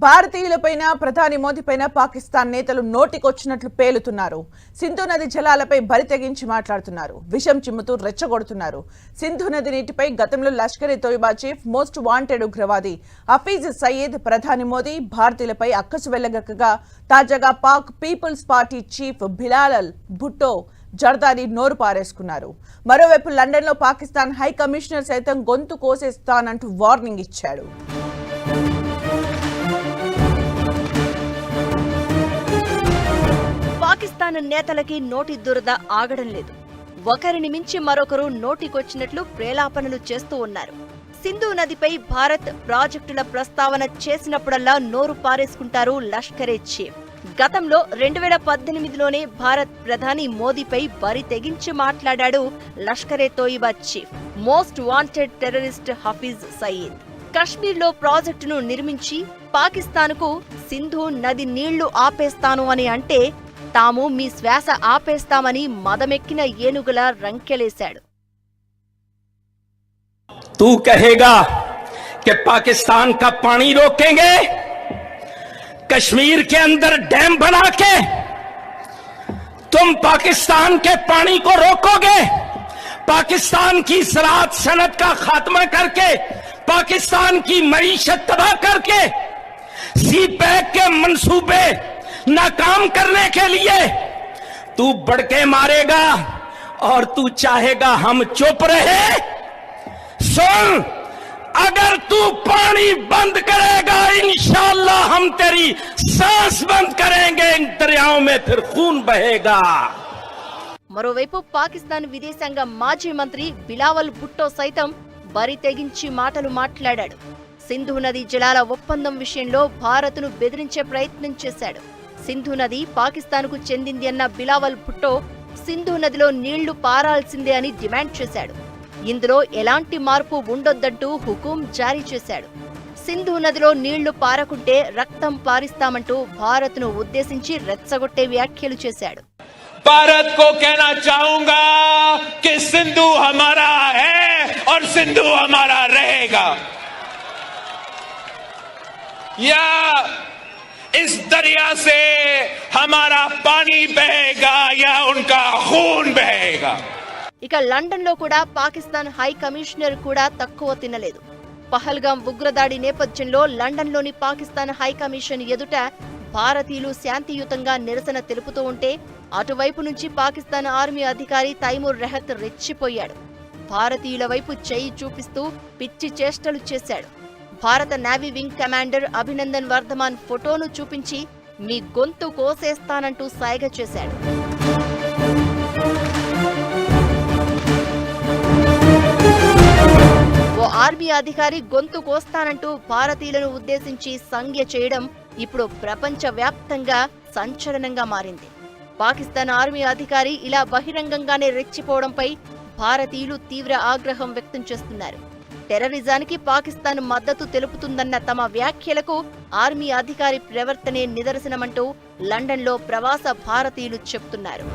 భారతీయులపైన ప్రధాని మోదీపైన పాకిస్తాన్ నేతలు నోటికొచ్చినట్లు పేలుతున్నారు. సింధు నది జలాలపై బరి తెగించి మాట్లాడుతున్నారు. విషం చిమ్ముతూ రెచ్చగొడుతున్నారు. సింధు నది నీటిపై గతంలో Lashkar e Taiba chief most wanted ఉగ్రవాది హఫీజ్ సయీద్ ప్రధాని మోదీ భారతీయులపై అక్కసు వెళ్ళగక్కగా తాజాగా Pak people's party chief Bilal Bhutto Zardari నోరు పారేసుకున్నారు. మరోవైపు లండన్లో పాకిస్తాన్ హై కమిషనర్ సైతం గొంతు కోసేస్తానంటూ వార్నింగ్ ఇచ్చాడు. పాకిస్తాన్ నేతలకి నోటి దురద ఆగడం లేదు. ఒకరిని మించి మరొకరు నోటికొచ్చినట్లు ప్రేలాపనలు చేస్తూ ఉన్నారు. సింధు నదిపై భారత్ ప్రాజెక్టుల ప్రస్తావన చేసినప్పుడల్లా నోరు పారేసుకుంటారు లష్కరే చీఫ్. గతంలో రెండు వేల పద్దెనిమిదిలోనే భారత్ ప్రధాని మోదీపై బరి తెగించి మాట్లాడాడు Lashkar e Taiba chief most wanted terrorist Hafeez Saeed. కశ్మీర్లో ప్రాజెక్టును నిర్మించి పాకిస్తాన్కు సింధు నది నీళ్ళు ఆపేస్తాను అని అంటే తాము మీ శ్వాస ఆపేస్తామని మదమెక్కిన ఏనుగుల రంకెలేశాడు तू कहेगा कि पाकिस्तान का पानी रोकेंगे कश्मीर के अंदर डैम बना के तुम पाकिस्तान के पानी को रोकोगे पाकिस्तान की सराहत सनत का खात्मा करके पाकिस्तान की मीशत तबाह करके सी पैक के मंसूबे नाकाम करने के लिए तू बड़के मारेगा और तू चाहेगा हम चुप रहे सुन अगर तू पानी बंद करेगा इंशाल्लाह हम तेरी सांस बंद करेंगे इन दरियाओं में फिर खून बहेगा మరోవైపు పాకిస్తాన్ విదేశాంగ మాజీ మంత్రి బిలావల్ భుట్టో సైతం బరి తెగించి మాటలు మాట్లాడాడు సింధు నది జలాల ఒప్పందం విషయంలో భారత్ను బెదిరించే ప్రయత్నం చేశాడు సింధు నది పాకిస్తాన్కు చెందింది అన్న బిలావల్ భుట్టో సింధు నదిలో నీళ్లు పారాల్సిందే అని డిమాండ్ చేశాడు ఇందులో ఎలాంటి మార్పు ఉండొద్దంటూ హుకుం జారీ చేశాడు సింధు నదిలో నీళ్లు పారకుంటే రక్తం పారిస్తామంటూ భారత్ను ఉద్దేశించి రెచ్చగొట్టే వ్యాఖ్యలు చేశాడు भारत को कहना चाहूंगा कि सिंधु हमारा है और सिंधु हमारा रहेगा या इस दरिया से हमारा पानी बहेगा या उनका खून बहेगा ఇక లండన్ లో కూడా పాకిస్తాన్ హై కమిషనర్ కూడా తక్కువ తినలేదు పహల్గాం ఉగ్రదాడి నేపథ్యంలో లండన్ లోని పాకిస్తాన్ హై కమిషన్ ఎదుట భారతీయులు శాంతియుతంగా నిరసన తెలుపుతూ ఉంటే అటువైపు నుంచి పాకిస్తాన్ ఆర్మీ అధికారి తైమూర్ రెహత్ రెచ్చిపోయాడు భారతీయుల వైపు చేయి చూపిస్తూ పిచ్చి చేష్టలు చేశాడు భారత navy wing commander Abhinandan Varthaman ఫోటోను చూపించి మీ గొంతు కోసేస్తానంటూ సాయగ చేశాడు. ఓ ఆర్మీ అధికారి గొంతు కోస్తానంటూ భారతీయులను ఉద్దేశించి సంజ్ఞ చేయడం ఇప్పుడు ప్రపంచవ్యాప్తంగా సంచలనంగా మారింది. పాకిస్తాన్ ఆర్మీ అధికారి ఇలా బహిరంగంగానే రెచ్చిపోవడంపై భారతీయులు తీవ్ర ఆగ్రహం వ్యక్తం చేస్తున్నారు. టెర్రరిజానికి పాకిస్తాన్ మద్దతు తెలుపుతుందన్న తమ వ్యాఖ్యలకు ఆర్మీ అధికారి ప్రవర్తనే నిదర్శనమంటూ లండన్లో ప్రవాస భారతీయులు చెప్తున్నారు.